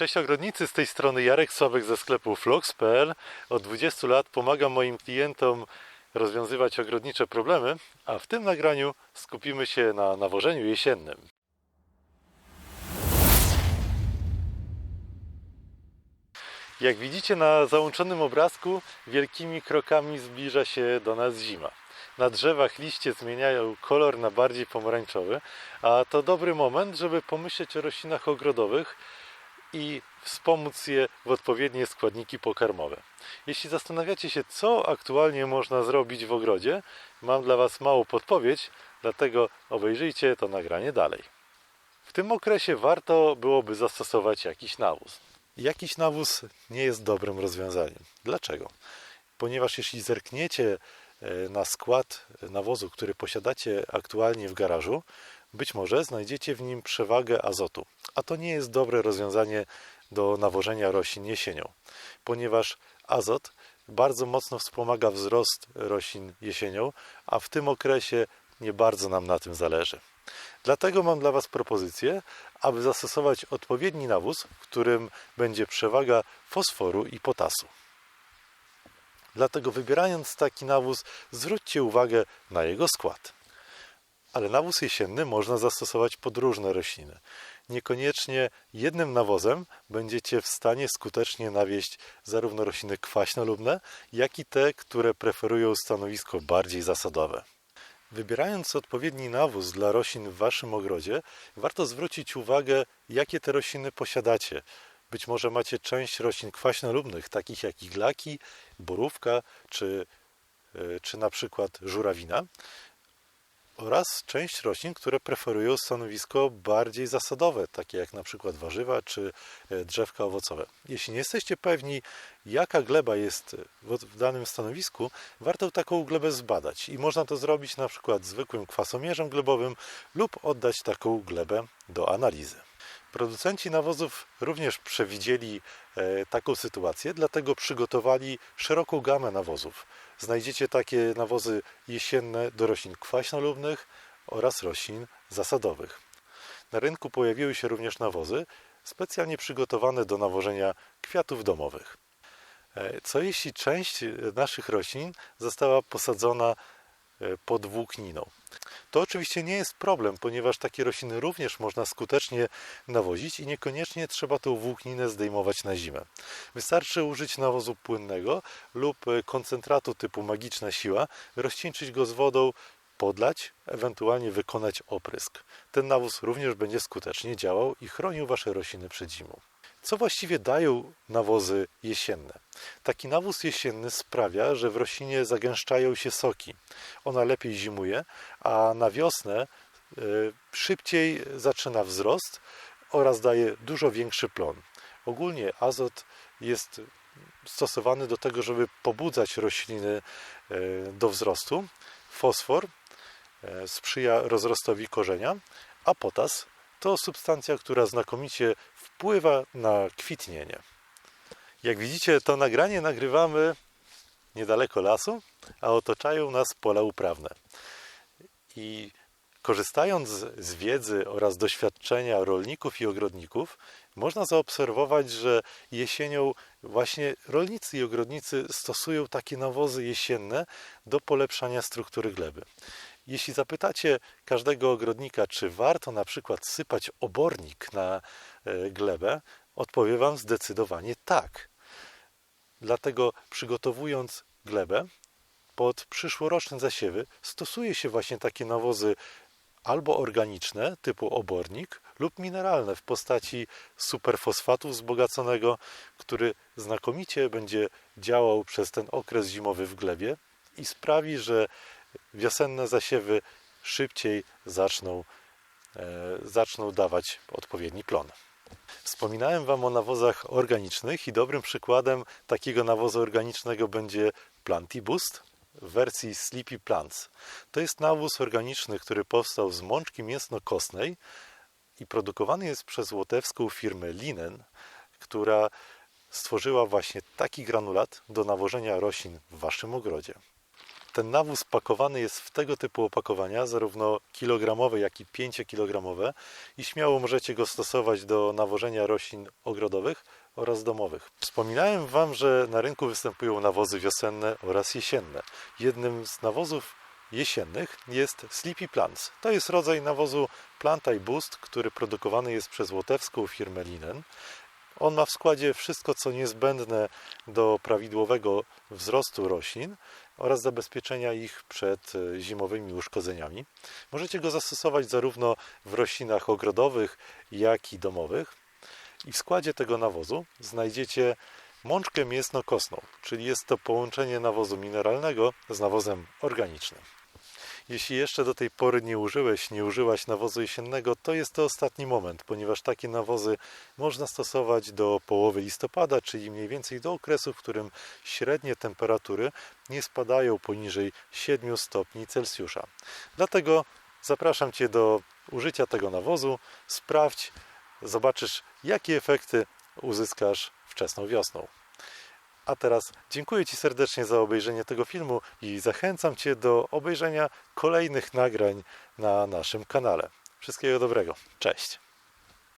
Cześć ogrodnicy, z tej strony Jarek Sławek ze sklepu Flox.pl. Od 20 lat pomagam moim klientom rozwiązywać ogrodnicze problemy, a w tym nagraniu skupimy się na nawożeniu jesiennym. Jak widzicie na załączonym obrazku, wielkimi krokami zbliża się do nas zima. Na drzewach liście zmieniają kolor na bardziej pomarańczowy, a to dobry moment, żeby pomyśleć o roślinach ogrodowych i wspomóc je w odpowiednie składniki pokarmowe. Jeśli zastanawiacie się, co aktualnie można zrobić w ogrodzie, mam dla Was małą podpowiedź, dlatego obejrzyjcie to nagranie dalej. W tym okresie warto byłoby zastosować jakiś nawóz. Jakiś nawóz nie jest dobrym rozwiązaniem. Dlaczego? Ponieważ jeśli zerkniecie e, na skład nawozu, który posiadacie aktualnie w garażu, być może znajdziecie w nim przewagę azotu. A to nie jest dobre rozwiązanie do nawożenia roślin jesienią, ponieważ azot bardzo mocno wspomaga wzrost roślin jesienią, a w tym okresie nie bardzo nam na tym zależy. Dlatego mam dla Was propozycję, aby zastosować odpowiedni nawóz, w którym będzie przewaga fosforu i potasu. Dlatego wybierając taki nawóz, zwróćcie uwagę na jego skład. Ale nawóz jesienny można zastosować pod różne rośliny. Niekoniecznie jednym nawozem będziecie w stanie skutecznie nawieść zarówno rośliny kwaśnolubne, jak i te, które preferują stanowisko bardziej zasadowe. Wybierając odpowiedni nawóz dla roślin w waszym ogrodzie, warto zwrócić uwagę, jakie te rośliny posiadacie. Być może macie część roślin kwaśnolubnych, takich jak iglaki, borówka czy, y, czy na przykład żurawina, oraz część roślin, które preferują stanowisko bardziej zasadowe, takie jak na przykład warzywa czy e, drzewka owocowe. Jeśli nie jesteście pewni, jaka gleba jest w w danym stanowisku, warto taką glebę zbadać i można to zrobić na przykład zwykłym kwasomierzem glebowym lub oddać taką glebę do analizy. Producenci nawozów również przewidzieli e, taką sytuację, dlatego przygotowali szeroką gamę nawozów. Znajdziecie takie nawozy jesienne do roślin kwaśnolubnych oraz roślin zasadowych. Na rynku pojawiły się również nawozy specjalnie przygotowane do nawożenia kwiatów domowych. E, Co jeśli część naszych roślin została posadzona e, pod włókniną? To oczywiście nie jest problem, ponieważ takie rośliny również można skutecznie nawozić i niekoniecznie trzeba tą włókninę zdejmować na zimę. Wystarczy użyć nawozu płynnego lub koncentratu typu magiczna siła, rozcieńczyć go z wodą, podlać, ewentualnie wykonać oprysk. Ten nawóz również będzie skutecznie działał i chronił Wasze rośliny przed zimą. Co właściwie dają nawozy jesienne? Taki nawóz jesienny sprawia, że w roślinie zagęszczają się soki. Ona lepiej zimuje, a na wiosnę y, szybciej zaczyna wzrost oraz daje dużo większy plon. Ogólnie azot jest stosowany do tego, żeby pobudzać rośliny y, do wzrostu. Fosfor y, sprzyja rozrostowi korzenia, a potas to substancja, która znakomicie wpływa na kwitnienie. Jak widzicie, to nagranie nagrywamy niedaleko lasu, a otaczają nas pola uprawne. I korzystając z wiedzy oraz doświadczenia rolników i ogrodników, można zaobserwować, że jesienią właśnie rolnicy i ogrodnicy stosują takie nawozy jesienne do polepszania struktury gleby. Jeśli zapytacie każdego ogrodnika, czy warto na przykład sypać obornik na glebę, odpowie Wam zdecydowanie tak. Dlatego przygotowując glebę pod przyszłoroczne zasiewy, stosuje się właśnie takie nawozy albo organiczne typu obornik lub mineralne w postaci superfosfatu wzbogaconego, który znakomicie będzie działał przez ten okres zimowy w glebie i sprawi, że wiosenne zasiewy szybciej zaczną, e, zaczną dawać odpowiedni plon. Wspominałem Wam o nawozach organicznych i dobrym przykładem takiego nawozu organicznego będzie Planty Boost w wersji Sleepy Plants. To jest nawóz organiczny, który powstał z mączki mięsno-kostnej i produkowany jest przez łotewską firmę Linen, która stworzyła właśnie taki granulat do nawożenia roślin w Waszym ogrodzie. Ten nawóz pakowany jest w tego typu opakowania, zarówno kilogramowe, jak i 5-kilogramowe i śmiało możecie go stosować do nawożenia roślin ogrodowych oraz domowych. Wspominałem Wam, że na rynku występują nawozy wiosenne oraz jesienne. Jednym z nawozów jesiennych jest Sleepy Plants. To jest rodzaj nawozu Planta i Boost, który produkowany jest przez łotewską firmę Linen. On ma w składzie wszystko, co niezbędne do prawidłowego wzrostu roślin oraz zabezpieczenia ich przed e, zimowymi uszkodzeniami. Możecie go zastosować zarówno w roślinach ogrodowych, jak i domowych. I w składzie tego nawozu znajdziecie mączkę mięsno-kostną, czyli jest to połączenie nawozu mineralnego z nawozem organicznym. Jeśli jeszcze do tej pory nie użyłeś, nie użyłaś nawozu jesiennego, to jest to ostatni moment, ponieważ takie nawozy można stosować do połowy listopada, czyli mniej więcej do okresu, w którym średnie temperatury nie spadają poniżej 7 stopni Celsjusza. Dlatego zapraszam Cię do użycia tego nawozu. Sprawdź, zobaczysz, jakie efekty uzyskasz wczesną wiosną. A teraz dziękuję Ci serdecznie za obejrzenie tego filmu i zachęcam Cię do obejrzenia kolejnych nagrań na naszym kanale. Wszystkiego dobrego. Cześć.